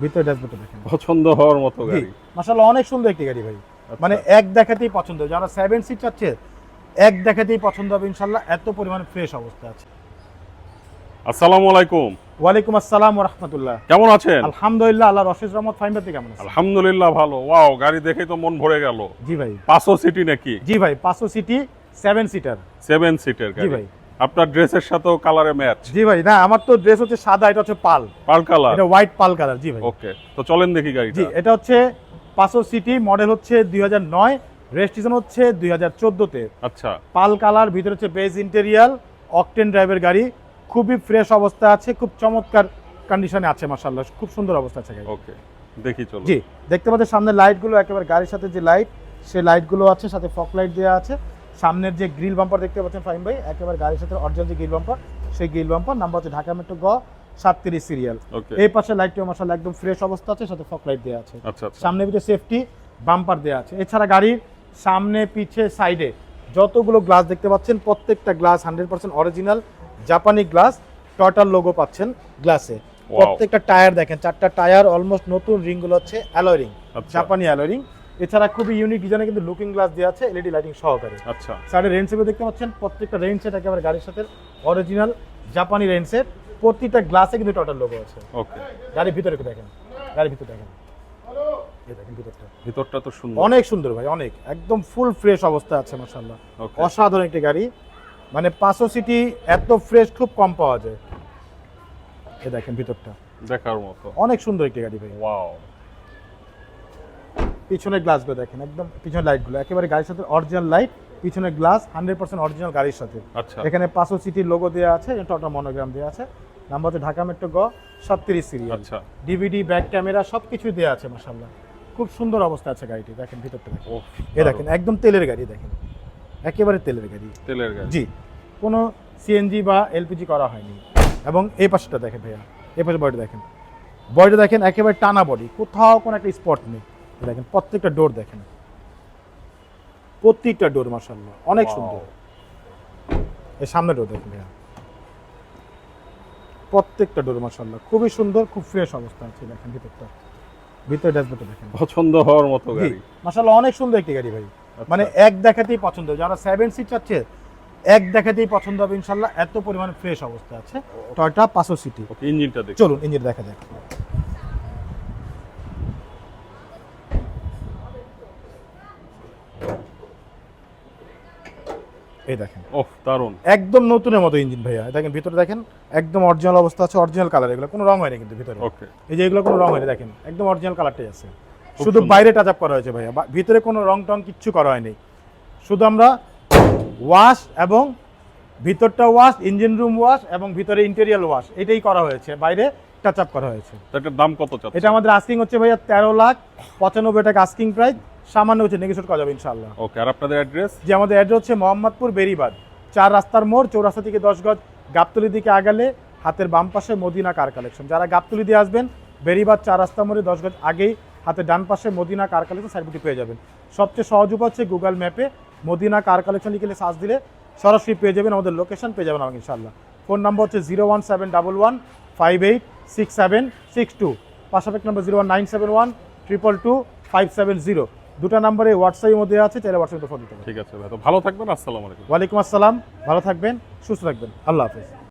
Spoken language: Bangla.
ভিতরে ড্যাশবোর্ডটা দেখেন। পছন্দ হওয়ার মতো গাড়ি। মাশাআল্লাহ অনেক সুন্দর একটি গাড়ি ভাই। আচ্ছা। মানে এক দেখাতেই পছন্দ। যারা সেভেন সিট চাচ্ছে এক দেখাতেই পছন্দ হবে ইনশাল্লাহ এত পরিমাণে ফ্রেশ অবস্থা আছে। আসসালামু আলাইকুম। ওয়ালাইকুম আসসালাম ওয়া রাহমাতুল্লাহ। কেমন আছেন? আলহামদুলিল্লাহ আল্লাহ রশিদ রহমত ফাইন ভাই কেমন আছেন? আলহামদুলিল্লাহ ভালো। ওয়াও গাড়ি দেখেই তো মন ভরে গেল। জি ভাই। পাঁচশো সিটি নাকি? জি ভাই পাঁচশো সিটি সেভেন সিটার সেভেন সিটের জি ভাই। আপনার ড্রেসের সাথেও কালারে ম্যাচ। জি ভাই না আমার তো ড্রেস হচ্ছে সাদা এটা হচ্ছে পাল। Pearl colour? এটা হোয়াইট পাল কালার জি ভাই। ওকে তো চলেন দেখি গাড়িটা। জি এটা হচ্ছে পাঁচশো সিটি মডেল হচ্ছে দুই হাজার নয় রেজিস্ট্রেশন হচ্ছে দুই হাজার চোদ্দোতে। আচ্ছা। পাল কালার ভিতরে হচ্ছে বেজ ইন্টেরিয়াল অকটেন ড্রাইভের গাড়ি। খুবই ফ্রেশ অবস্থা আছে খুব চমৎকার কন্ডিশনে আছে মাসাল্লাহ খুব সুন্দর অবস্থা আছে গাড়ি ওকে দেখি চলো জি দেখতে পাচ্ছেন সামনে লাইটগুলো একেবারে গাড়ির সাথে যে লাইট সেই লাইটগুলো আছে সাথে ফক লাইট দেওয়া আছে। সামনের যে গ্রিল বাম্পার দেখতে পাচ্ছেন ফাইন ভাই একেবারে গাড়ির সাথে অরিজিনাল যে গ্রিল বাম্পার সেই গ্রিল বাম্পার নাম্বার হচ্ছে ঢাকা মেট্রো গ সাতত্রিশ সিরিয়াল এই পাশে লাইটটিও মাসাল্লাহ একদম ফ্রেশ অবস্থা আছে সাথে ফক লাইট দেওয়া আছে। আচ্ছা আচ্ছা। সামনে পিঠে সেফটি বাম্পার দেওয়া আছে। এছাড়া গাড়ির সামনে পিছে সাইডে যতগুলো গ্লাস দেখতে পাচ্ছেন প্রত্যেকটা গ্লাস হান্ড্রেড পার্সেন্ট অরিজিনাল জাপানি গ্লাস টয়টার লোগো পাচ্ছেন গ্লাসে. প্রত্যেকটা টায়ার দেখেন চারটা টায়ার অলমোস্ট নতুন রিংগুলো হচ্ছে অ্যালয় রিং জাপানি অ্যালয় রিং এছাড়া খুবই ইউনিক ডিজাইনে কিন্তু লুকিং গ্লাস দেওয়া আছে এলইডি লাইটিং সহকারে। আচ্ছা। সাইডে রেন সেটও দেখতে পাচ্ছেন প্রত্যেকটা রেন সেট একেবারে গাড়ির সাথে অরিজিনাল জাপানি রেন সেট প্রতিটা গ্লাসে কিন্তু টোটাল লোগো আছে। ওকে গাড়ির ভিতরে একটু দেখেন গাড়ির ভিতরে দেখেন। ভিতরটা। ভিতরটা তো সুন্দর। অনেক সুন্দর ভাই অনেক। একদম ফুল ফ্রেশ অবস্থা আছে মাশাআল্লাহ। অসাধারণ একটি গাড়ি। মানে পাঁচশো সিটি এত ফ্রেশ খুব কম পাওয়া যায়। এ দেখেন ভিতরটা। দেখার মতো। অনেক সুন্দর একটি গাড়ি ভাই। ওয়াও পিছনের গ্লাসগুলো দেখেন একদম পিছনের লাইটগুলো একেবারে গাড়ির সাথে অরিজিনাল লাইট পিছনের গ্লাস হান্ড্রেড পার্সেন্ট অরিজিনাল গাড়ির সাথে। আচ্ছা। এখানে পাঁচশো সিটির লোগো দেওয়া আছে টটা মনোগ্রাম দেওয়া আছে। নাম্বার হচ্ছে ঢাকা মেট্রো গ সাতত্রিশ সিরিয়াল আচ্ছা। ডিভিডি ব্যাক ক্যামেরা সব কিছুই দেওয়া আছে মাসাল্লাহ খুব সুন্দর অবস্থা আছে গাড়িটি দেখেন দেখেন। ও এ দেখেন একদম তেলের গাড়ি দেখেন। একেবারে তেলের গাড়ি। তেলের গাড়ি। জি কোনো সিএনজি বা এলপিজি করা হয়নি। এবং এই পাশটা দেখেন ভাইয়া এই পাশে বডিটা দেখেন। বডিটা দেখেন একেবারে টানা বডি কোথাও কোনো একটা স্পট নেই। দেখেন প্রত্যেকটা ডোর দেখেন। প্রত্যেকটা ডোর মাসাল্লাহ অনেক সুন্দর। এই সামনে ডোর দেখেন ভাইয়া। প্রত্যেকটা ডোর মাসাল্লাহ খুবই সুন্দর খুব ফ্রেশ অবস্থা আছে দেখেন ভিতরটা। ভিতরে ড্যাশবোর্ডটা দেখেন। পছন্দ হওয়ার মতো গাড়ি। অনেক সুন্দর একটি গাড়ি ভাই। আচ্ছা। মানে এক দেখাতেই পছন্দ যারা সেভেন সিট চাচ্ছে এক দেখাতেই পছন্দ হবে ইনশাল্লাহ এত পরিমাণে ফ্রেশ অবস্থা আছে। টয়টা পাঁচশো সিটি। ইঞ্জিনটা চলুন ইঞ্জিন দেখা যাক। এই দেখেন। ওহ দারুণ একদম নতুনের মতো ইঞ্জিন ভাইয়া। দেখেন ভিতরে দেখেন একদম অরিজিনাল অবস্থা আছে অরিজিনাল কালার এগুলো কোনো রং হয়নি কিন্তু ভিতরে। ওকে। এই যে এগুলো কোনো রং হয়নি দেখেন একদম অরিজিনাল কালারটাই আছে। শুধু বাইরে টাচ আপ করা হয়েছে ভাইয়া। ভিতরে কোনো রং টং কিচ্ছু করা হয়নি। শুধু আমরা ওয়াশ এবং ভিতরটা ওয়াশ ইঞ্জিন রুম ওয়াশ এবং ভিতরে ইন্টেরিয়াল ওয়াশ এটাই করা হয়েছে। বাইরে টাচ আপ করা হয়েছে। তো এটার দাম কত চাচ্ছে এটা আমাদের আস্কিং হচ্ছে ভাইয়া তেরো লাখ পঁচানব্বই টাকা আস্কিং প্রাইস সামান্য হচ্ছে নেগোসিয়েট করা যাবে ইনশাল্লাহ ওকে আর আপনাদের অ্যাড্রেস যে আমাদের অ্যাড্রেস হচ্ছে মোহাম্মদপুর বেরিবাদ। চার রাস্তার মোড় চৌরাস্তা থেকে দশ গজ গাবতলি দিকে আগালে হাতের বাম পাশে মদিনা কার কালেকশন যারা গাবতলি দিয়ে আসবেন বেরিবাদ চার রাস্তা মোড়ে দশ গজ আগেই হাতের ডান পাশে মদিনা কার কালেকশন সার্ভিটি পেয়ে যাবেন। সবচেয়ে সহজ উপায় হচ্ছে গুগল ম্যাপে মদিনা কার কালেকশন লিখে সার্চ দিলে সরাসরি পেয়ে যাবেন আমাদের লোকেশন পেয়ে যাবেন আমাকে ইনশাল্লাহ ফোন নাম্বার হচ্ছে zero one seven double one five eight six seven six two পাশাপাশি number zero one nine seven one triple two five seven zero দুটা নাম্বারে হোয়াটসঅ্যাপের মধ্যে আছে তাহলে হোয়াটসঅ্যাপে ফোন দিতে ঠিক আছে ভাই তো ভালো থাকবেন আসসালামু আলাইকুম। ওয়ালাইকুম আসসালাম ভালো থাকবেন সুস্থ থাকবেন। আল্লাহ হাফেজ।